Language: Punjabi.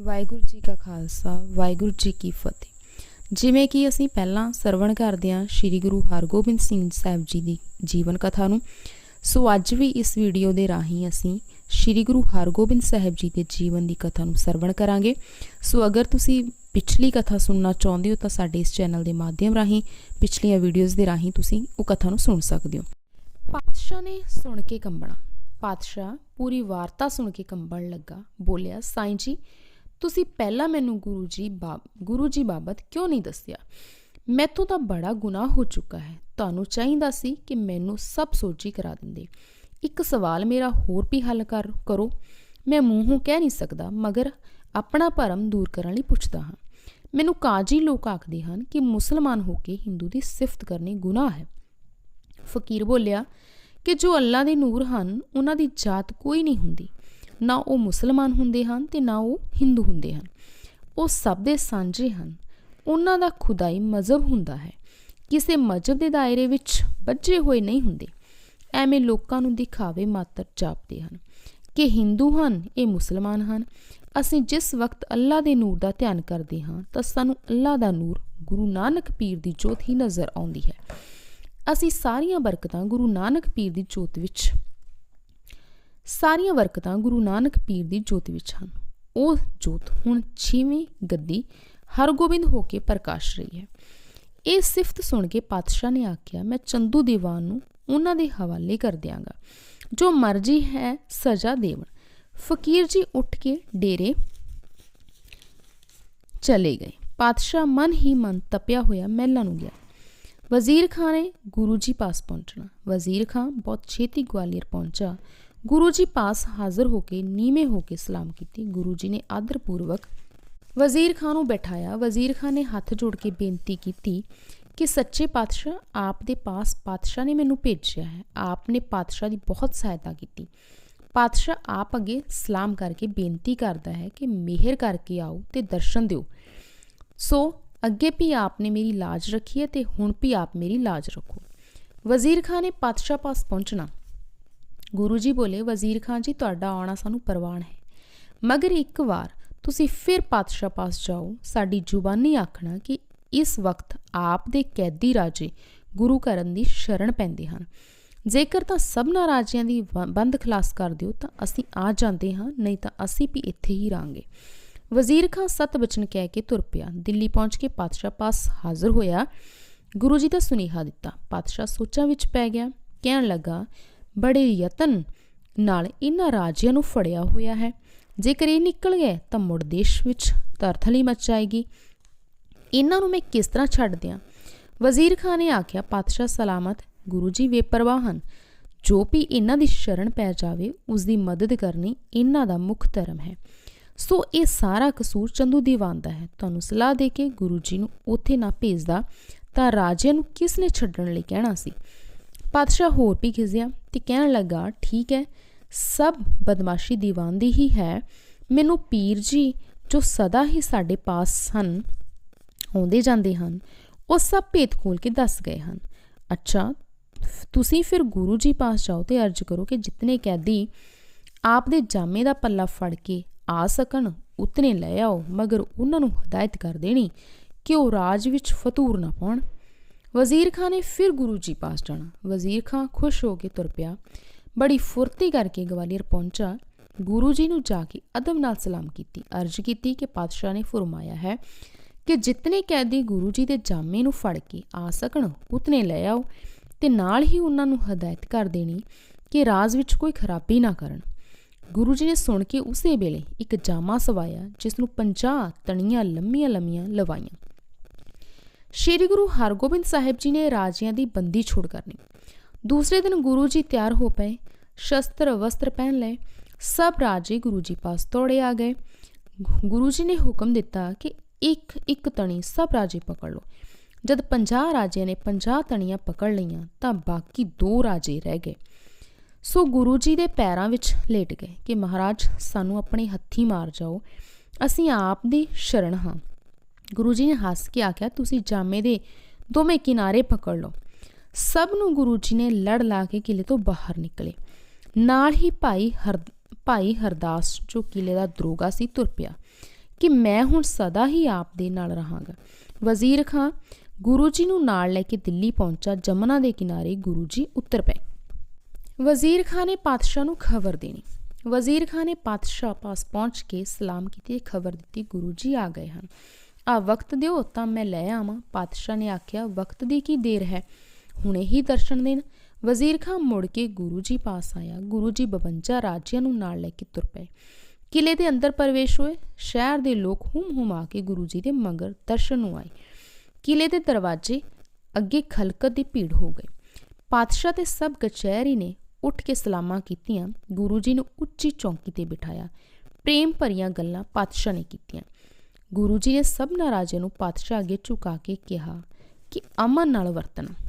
ਵਾਹਿਗੁਰੂ ਜੀ ਕਾ ਖਾਲਸਾ, ਵਾਹਿਗੁਰੂ ਜੀ ਕੀ ਫਤਿਹ। ਜਿਵੇਂ ਕਿ ਅਸੀਂ ਪਹਿਲਾਂ ਸਰਵਣ ਕਰਦੇ ਹਾਂ ਸ੍ਰੀ ਗੁਰੂ ਹਰਗੋਬਿੰਦ ਸਿੰਘ ਸਾਹਿਬ ਜੀ ਦੀ ਜੀਵਨ ਕਥਾ ਨੂੰ, ਸੋ ਅੱਜ ਵੀ ਇਸ ਵੀਡੀਓ ਦੇ ਰਾਹੀਂ ਅਸੀਂ ਸ੍ਰੀ ਗੁਰੂ ਹਰਗੋਬਿੰਦ ਸਾਹਿਬ ਜੀ ਦੇ ਜੀਵਨ ਦੀ ਕਥਾ ਨੂੰ ਸਰਵਣ ਕਰਾਂਗੇ। ਸੋ ਅਗਰ ਤੁਸੀਂ ਪਿਛਲੀ ਕਥਾ ਸੁਣਨਾ ਚਾਹੁੰਦੇ ਹੋ ਤਾਂ ਸਾਡੇ ਇਸ ਚੈਨਲ ਦੇ ਮਾਧਿਅਮ ਰਾਹੀਂ ਪਿਛਲੀਆਂ ਵੀਡੀਓਜ਼ ਦੇ ਰਾਹੀਂ ਤੁਸੀਂ ਉਹ ਕਥਾ ਨੂੰ ਸੁਣ ਸਕਦੇ ਹੋ। ਪਾਤਸ਼ਾਹ ਨੇ ਸੁਣ ਕੇ ਕੰਬਣਾ। ਪਾਤਸ਼ਾਹ ਪੂਰੀ ਵਾਰਤਾ ਸੁਣ ਕੇ ਕੰਬਣ ਲੱਗਾ, ਬੋਲਿਆ, ਸਾਈਂ ਜੀ ਤੁਸੀਂ ਪਹਿਲਾਂ ਮੈਨੂੰ ਗੁਰੂ ਜੀ ਬਾਬ ਗੁਰੂ ਜੀ ਬਾਬਤ ਕਿਉਂ ਨਹੀਂ ਦੱਸਿਆ? ਮੈਥੋਂ ਤਾਂ ਬੜਾ ਗੁਨਾਹ ਹੋ ਚੁੱਕਾ ਹੈ। ਤੁਹਾਨੂੰ ਚਾਹੀਦਾ ਸੀ ਕਿ ਮੈਨੂੰ ਸਭ ਸੋਚੀ ਕਰਾ ਦਿੰਦੇ। ਇੱਕ ਸਵਾਲ ਮੇਰਾ ਹੋਰ ਵੀ ਹੱਲ ਕਰ, ਕਰੋ। ਮੈਂ ਮੂੰਹੋਂ ਕਹਿ ਨਹੀਂ ਸਕਦਾ, ਮਗਰ ਆਪਣਾ ਭਰਮ ਦੂਰ ਕਰਨ ਲਈ ਪੁੱਛਦਾ ਹਾਂ। ਮੈਨੂੰ ਕਾਜੀ ਲੋਕ ਆਖਦੇ ਹਨ ਕਿ ਮੁਸਲਮਾਨ ਹੋ ਕੇ ਹਿੰਦੂ ਦੀ ਸਿਫਤ ਕਰਨੀ ਗੁਨਾਹ ਹੈ। ਫਕੀਰ ਬੋਲਿਆ ਕਿ ਜੋ ਅੱਲਾ ਦੇ ਨੂਰ ਹਨ, ਉਹਨਾਂ ਦੀ ਜਾਤ ਕੋਈ ਨਹੀਂ ਹੁੰਦੀ। ਨਾ ਉਹ ਮੁਸਲਮਾਨ ਹੁੰਦੇ ਹਨ ਤੇ ਨਾ ਉਹ ਹਿੰਦੂ ਹੁੰਦੇ ਹਨ। ਉਹ ਸਭ ਦੇ ਸਾਂਝੇ ਹਨ। ਉਹਨਾਂ ਦਾ ਖੁਦਾਈ ਮਜ਼ਹਬ ਹੁੰਦਾ ਹੈ। ਕਿਸੇ ਮਜ਼ਹਬ ਦੇ ਦਾਇਰੇ ਵਿੱਚ ਬੱਝੇ ਹੋਏ ਨਹੀਂ ਹੁੰਦੇ। ਐਵੇਂ ਲੋਕਾਂ ਨੂੰ ਦਿਖਾਵੇ ਮਾਤਰ ਜਾਪਦੇ ਹਨ ਕਿ ਹਿੰਦੂ ਹਨ, ਇਹ ਮੁਸਲਮਾਨ ਹਨ। ਅਸੀਂ ਜਿਸ ਵਕਤ ਅੱਲਾ ਦੇ ਨੂਰ ਦਾ ਧਿਆਨ ਕਰਦੇ ਹਾਂ, ਤਾਂ ਸਾਨੂੰ ਅੱਲਾ ਦਾ ਨੂਰ ਗੁਰੂ ਨਾਨਕ ਪੀਰ ਦੀ ਜੋਤ ਹੀ ਨਜ਼ਰ ਆਉਂਦੀ ਹੈ। ਅਸੀਂ ਸਾਰੀਆਂ ਬਰਕਤਾਂ ਗੁਰੂ ਨਾਨਕ ਪੀਰ ਦੀ ਜੋਤ ਵਿੱਚ ਸਾਰੀਆਂ ਬਰਕਤਾਂ ਗੁਰੂ ਨਾਨਕ ਪੀਰ ਦੀ ਜੋਤ ਵਿੱਚ ਹਨ। ਉਹ ਜੋਤ ਹੁਣ ਛੇਵੀਂ ਗੱਦੀ ਹਰਗੋਬਿੰਦ ਹੋ ਕੇ ਪ੍ਰਕਾਸ਼ ਰਹੀ ਹੈ। ਇਹ ਸਿਫਤ ਸੁਣ ਕੇ ਪਾਤਸ਼ਾਹ ਨੇ ਆਖਿਆ, ਮੈਂ ਚੰਦੂ ਦੀਵਾਨ ਨੂੰ ਉਹਨਾਂ ਦੇ ਹਵਾਲੇ ਕਰ ਦਿਆਂਗਾ। ਜੋ ਮਰਜ਼ੀ ਹੈ ਸਜ਼ਾ ਦੇਵਣ। ਫਕੀਰ ਜੀ ਉੱਠ ਕੇ ਡੇਰੇ ਚਲੇ ਗਏ। ਪਾਤਸ਼ਾਹ ਮਨ ਹੀ ਮਨ ਤਪਿਆ ਹੋਇਆ ਮਹਿਲਾਂ ਨੂੰ ਗਿਆ। ਵਜ਼ੀਰ ਖਾਨ ਨੇ ਗੁਰੂ ਜੀ ਪਾਸ ਪਹੁੰਚਣਾ। ਵਜ਼ੀਰ ਖਾਨ ਬਹੁਤ ਛੇਤੀ ਗਵਾਲੀਅਰ ਪਹੁੰਚਾ। ਗੁਰੂ ਜੀ ਪਾਸ ਹਾਜ਼ਰ ਹੋ ਕੇ ਨੀਵੇਂ ਹੋ ਕੇ ਸਲਾਮ ਕੀਤੀ ਗੁਰੂ ਜੀ ਨੇ ਆਦਰ ਪੂਰਵਕ ਵਜ਼ੀਰ ਖਾਨ ਨੂੰ ਬਿਠਾਇਆ ਵਜ਼ੀਰ ਖਾਨ ਨੇ ਹੱਥ ਜੋੜ ਕੇ ਬੇਨਤੀ ਕੀਤੀ ਕਿ ਸੱਚੇ ਪਾਤਸ਼ਾਹ ਆਪ ਦੇ ਪਾਸ ਪਾਤਸ਼ਾਹ ਨੇ ਮੈਨੂੰ ਭੇਜਿਆ ਹੈ ਆਪ ਨੇ ਪਾਤਸ਼ਾਹ ਦੀ ਬਹੁਤ ਸਹਾਇਤਾ ਕੀਤੀ ਪਾਤਸ਼ਾਹ ਆਪ ਅੱਗੇ ਸਲਾਮ ਕਰਕੇ ਬੇਨਤੀ ਕਰਦਾ ਹੈ ਕਿ ਮਿਹਰ ਕਰਕੇ ਆਓ ਤੇ ਦਰਸ਼ਨ ਦਿਓ ਸੋ ਅੱਗੇ ਵੀ ਆਪ ਨੇ ਮੇਰੀ ਲਾਜ ਰੱਖੀ ਹੈ ਤੇ ਹੁਣ ਵੀ ਆਪ ਮੇਰੀ ਲਾਜ ਰੱਖੋ ਵਜ਼ੀਰ ਖਾਨ ਨੇ ਪਾਤਸ਼ਾਹ ਪਾਸ ਪਹੁੰਚਣਾ ਗੁਰੂ ਜੀ ਬੋਲੇ, ਵਜ਼ੀਰ ਖਾਨ ਜੀ, ਤੁਹਾਡਾ ਆਉਣਾ ਸਾਨੂੰ ਪ੍ਰਵਾਨ ਹੈ। ਮਗਰ ਇੱਕ ਵਾਰ ਤੁਸੀਂ ਫਿਰ ਪਾਤਸ਼ਾਹ ਪਾਸ ਜਾਓ, ਸਾਡੀ ਜ਼ੁਬਾਨੀ ਆਖਣਾ ਕਿ ਇਸ ਵਕਤ ਆਪ ਦੇ ਕੈਦੀ ਰਾਜੇ ਗੁਰੂ ਕਰਨ ਦੀ ਸ਼ਰਨ ਪੈਂਦੇ ਹਨ। ਜੇਕਰ ਤਾਂ ਸਭਨਾ ਰਾਜਿਆਂ ਦੀ ਵ- ਬੰਦ ਖਲਾਸ ਕਰ ਦਿਓ, ਤਾਂ ਅਸੀਂ ਆ ਜਾਂਦੇ ਹਾਂ, ਨਹੀਂ ਤਾਂ ਅਸੀਂ ਵੀ ਇੱਥੇ ਹੀ ਰਾਂਗੇ ਵਜ਼ੀਰ ਖਾਨ ਸਤ ਬਚਨ ਕਹਿ ਕੇ ਤੁਰ ਪਿਆ। ਦਿੱਲੀ ਪਹੁੰਚ ਕੇ ਪਾਤਸ਼ਾਹ ਪਾਸ ਹਾਜ਼ਰ ਹੋਇਆ। ਗੁਰੂ ਜੀ ਦਾ ਸੁਨੇਹਾ ਦਿੱਤਾ। ਪਾਤਸ਼ਾਹ ਸੋਚਾਂ ਵਿੱਚ ਪੈ ਗਿਆ। ਕਹਿਣ ਲੱਗਾ ਬੜੇ ਯਤਨ ਨਾਲ ਇਹਨਾਂ ਰਾਜਿਆਂ ਨੂੰ ਫੜਿਆ ਹੋਇਆ ਹੈ। ਜੇਕਰ ਇਹ ਨਿਕਲ ਗਏ ਤਾਂ ਮੁੜ ਦੇਸ਼ ਵਿੱਚ ਤਰਥਲੀ ਮਚ ਜਾਏਗੀ। ਇਹਨਾਂ ਨੂੰ ਮੈਂ ਕਿਸ ਤਰ੍ਹਾਂ ਛੱਡ ਦਿਆਂ ਵਜ਼ੀਰ ਖਾਨ ਨੇ ਆਖਿਆ, ਪਾਤਸ਼ਾਹ ਸਲਾਮਤ, ਗੁਰੂ ਜੀ ਬੇਪਰਵਾਹ ਹਨ। ਜੋ ਵੀ ਇਹਨਾਂ ਦੀ ਸ਼ਰਨ ਪੈ ਜਾਵੇ, ਉਸ ਦੀ ਮਦਦ ਕਰਨੀ ਇਹਨਾਂ ਦਾ ਮੁੱਖ ਧਰਮ ਹੈ। ਸੋ ਇਹ ਸਾਰਾ ਕਸੂਰ ਚੰਦੂ ਦੀਵਾਨ ਦਾ ਹੈ। ਤੁਹਾਨੂੰ ਸਲਾਹ ਦੇ ਕੇ ਗੁਰੂ ਜੀ ਨੂੰ ਉੱਥੇ ਨਾ ਭੇਜਦਾ ਤਾਂ ਰਾਜੇ ਨੂੰ ਕਿਸ ਨੇ ਛੱਡਣ ਲਈ ਕਹਿਣਾ ਸੀ? ਪਾਤਸ਼ਾਹ ਹੋਰ ਵੀ ਖਿਸਿਆ ਤੇ ਕਹਿਣ ਲੱਗਾ, ਠੀਕ ਹੈ, ਸਭ ਬਦਮਾਸ਼ੀ ਦੀਵਾਨ ਦੀ ਹੀ ਹੈ। ਮੈਨੂੰ ਪੀਰ ਜੀ, ਜੋ ਸਦਾ ਹੀ ਸਾਡੇ ਪਾਸ ਹਨ, ਆਉਂਦੇ ਜਾਂਦੇ ਹਨ, ਉਹ ਸਭ ਭੇਤ ਖੋਲ ਕੇ ਦੱਸ ਗਏ ਹਨ। ਅੱਛਾ, ਤੁਸੀਂ ਫਿਰ ਗੁਰੂ ਜੀ ਪਾਸ ਜਾਓ ਤੇ ਅਰਜ਼ ਕਰੋ ਕਿ ਜਿਤਨੇ ਕੈਦੀ ਆਪ ਦੇ ਜਾਮੇ ਦਾ ਪੱਲਾ ਫੜ ਕੇ ਆ ਸਕਣ, ਉਤਨੇ ਲੈ ਆਓ, ਮਗਰ ਉਹਨਾਂ ਨੂੰ ਹਦਾਇਤ ਕਰ ਦੇਣੀ ਕਿ ਉਹ ਰਾਜ ਵਿੱਚ ਫਤੂਰ ਨਾ ਪਾਉਣ। ਵਜ਼ੀਰ ਖਾਨ ਨੇ ਫਿਰ ਗੁਰੂ ਜੀ ਪਾਸ ਜਾਣਾ। ਵਜ਼ੀਰ ਖਾਨ ਖੁਸ਼ ਹੋ ਕੇ ਤੁਰ ਪਿਆ। ਬੜੀ ਫੁਰਤੀ ਕਰਕੇ ਗਵਾਲੀਅਰ ਪਹੁੰਚਾ। ਗੁਰੂ ਜੀ ਨੂੰ ਜਾ ਕੇ ਅਦਬ ਨਾਲ ਸਲਾਮ ਕੀਤੀ। ਅਰਜ਼ ਕੀਤੀ ਕਿ ਪਾਤਸ਼ਾਹ ਨੇ ਫਰਮਾਇਆ ਹੈ ਕਿ ਜਿਤਨੇ ਕੈਦੀ ਗੁਰੂ ਜੀ ਦੇ ਜਾਮੇ ਨੂੰ ਫੜ ਕੇ ਆ ਸਕਣ, ਉਤਨੇ ਲੈ ਆਓ ਤੇ ਨਾਲ ਹੀ ਉਹਨਾਂ ਨੂੰ ਹਦਾਇਤ ਕਰ ਦੇਣੀ ਕਿ ਰਾਜ ਵਿੱਚ ਕੋਈ ਖਰਾਬੀ ਨਾ ਕਰਨ। ਗੁਰੂ ਜੀ ਨੇ ਸੁਣ ਕੇ ਉਸੇ ਵੇਲੇ ਇੱਕ ਜਾਮਾ ਸਵਾਇਆ, ਜਿਸ ਨੂੰ 50 ਤਣੀਆਂ ਲੰਮੀਆਂ ਲੰਮੀਆਂ ਲਵਾਈਆਂ। ਸ਼੍ਰੀ ਗੁਰੂ ਹਰਗੋਬਿੰਦ ਸਾਹਿਬ ਜੀ ਨੇ ਰਾਜਿਆਂ ਦੀ ਬੰਦੀ ਛੋੜ ਕਰਨੀ। ਦੂਸਰੇ ਦਿਨ ਗੁਰੂ ਜੀ ਤਿਆਰ ਹੋ ਪਏ, ਸ਼ਸਤਰ ਵਸਤਰ ਪਹਿਨ ਲਏ, ਸਭ ਰਾਜੇ ਗੁਰੂ ਜੀ ਪਾਸ ਤੋੜੇ ਆ ਗਏ। ਗੁਰੂ ਜੀ ਨੇ ਹੁਕਮ ਦਿੱਤਾ ਕਿ ਇੱਕ ਇੱਕ ਤਣੀ ਸਭ ਰਾਜੇ ਪਕੜ ਲਓ। ਜਦ 50 ਰਾਜਿਆਂ ਨੇ 50 ਤਣੀਆਂ ਪਕੜ ਲਈਆਂ ਤਾਂ ਬਾਕੀ ਦੋ ਰਾਜੇ ਰਹਿ ਗਏ। ਸੋ ਗੁਰੂ ਜੀ ਦੇ ਪੈਰਾਂ ਵਿੱਚ ਲੇਟ ਗਏ ਕਿ ਮਹਾਰਾਜ, ਸਾਨੂੰ ਆਪਣੇ ਹੱਥੀ ਮਾਰ ਜਾਓ। ਅਸੀਂ ਆਪ ਦੀ ਸ਼ਰਨ ਹਾਂ। ਗੁਰੂ ਜੀ ਨੇ ਹੱਸ ਕੇ ਆਖਿਆ, ਤੁਸੀਂ ਜਾਮੇ ਦੇ ਦੋਵੇਂ ਕਿਨਾਰੇ ਪਕੜ ਲਓ। ਸਭ ਨੂੰ ਗੁਰੂ ਜੀ ਨੇ ਲੜ ਲਾ ਕੇ ਕਿਲੇ ਤੋਂ ਬਾਹਰ ਨਿਕਲੇ। ਨਾਲ ਹੀ ਭਾਈ ਹਰ, ਭਾਈ ਹਰਦਾਸ ਜੋ ਕਿਲੇ ਦਾ ਦਰੋਗਾ ਸੀ, ਤੁਰ ਪਿਆ ਕਿ ਮੈਂ ਹੁਣ ਸਦਾ ਹੀ ਆਪ ਦੇ ਨਾਲ ਰਹਾਂਗਾ। ਵਜ਼ੀਰ ਖਾਂ, ਗੁਰੂ ਜੀ ਨੂੰ ਨਾਲ ਲੈ ਕੇ ਦਿੱਲੀ ਪਹੁੰਚਾ, ਜਮਨਾ ਦੇ ਕਿਨਾਰੇ ਗੁਰੂ ਜੀ ਉਤਰ ਪਏ। ਵਜ਼ੀਰ ਖਾਂ ਨੇ ਪਾਤਸ਼ਾਹ ਨੂੰ ਖਬਰ ਦੇਣੀ। ਵਜ਼ੀਰ ਖਾਂ ਨੇ ਪਾਤਸ਼ਾਹ ਪਾਸ ਪਹੁੰਚ ਕੇ ਸਲਾਮ ਕੀਤੀ, ਖਬਰ ਦਿੱਤੀ, ਗੁਰੂ ਜੀ ਆ ਗਏ ਹਨ। ਆ ਵਕਤ ਦਿਓ, ਤਾਂ ਮੈਂ ਲੈ ਆਵਾਂ। ਪਾਤਸ਼ਾਹ ਨੇ ਆਖਿਆ, ਵਕਤ ਦੀ ਕੀ ਦੇਰ ਹੈ? ਹੁਣੇ ਹੀ ਦਰਸ਼ਨ ਦੇਣ। ਵਜ਼ੀਰ ਖਾਂ ਮੁੜ ਕੇ ਗੁਰੂ ਜੀ ਪਾਸ ਆਇਆ। ਗੁਰੂ ਜੀ 52 ਰਾਜਿਆਂ ਨੂੰ ਨਾਲ ਲੈ ਕੇ ਤੁਰ ਪਏ। ਕਿਲੇ ਦੇ ਅੰਦਰ ਪ੍ਰਵੇਸ਼ ਹੋਏ। ਸ਼ਹਿਰ ਦੇ ਲੋਕ ਹੁਮ ਹੁਮਾ ਕੇ ਗੁਰੂ ਜੀ ਦੇ ਮਗਰ ਦਰਸ਼ਨ ਨੂੰ ਆਏ। ਕਿਲੇ ਦੇ ਦਰਵਾਜ਼ੇ ਅੱਗੇ ਖਲਕਤ ਦੀ ਭੀੜ ਹੋ ਗਈ। ਪਾਤਸ਼ਾਹ ਤੇ ਸਭ ਕਚਹਿਰੀ ਨੇ ਉੱਠ ਕੇ ਸਲਾਮਾਂ ਕੀਤੀਆਂ। ਗੁਰੂ ਜੀ ਨੂੰ ਉੱਚੀ ਚੌਂਕੀ ਤੇ ਬਿਠਾਇਆ। ਪ੍ਰੇਮ ਭਰੀਆਂ ਗੱਲਾਂ ਪਾਤਸ਼ਾਹ ਨੇ ਕੀਤੀਆਂ। ਗੁਰੂ ਜੀ ਨੇ ਸਭ ਰਾਜਿਆਂ ਨੂੰ ਪਾਤਸ਼ਾਹ ਅੱਗੇ ਝੁਕਾ ਕੇ ਕਿਹਾ ਕਿ ਅਮਨ ਨਾਲ ਵਰਤਣਾ।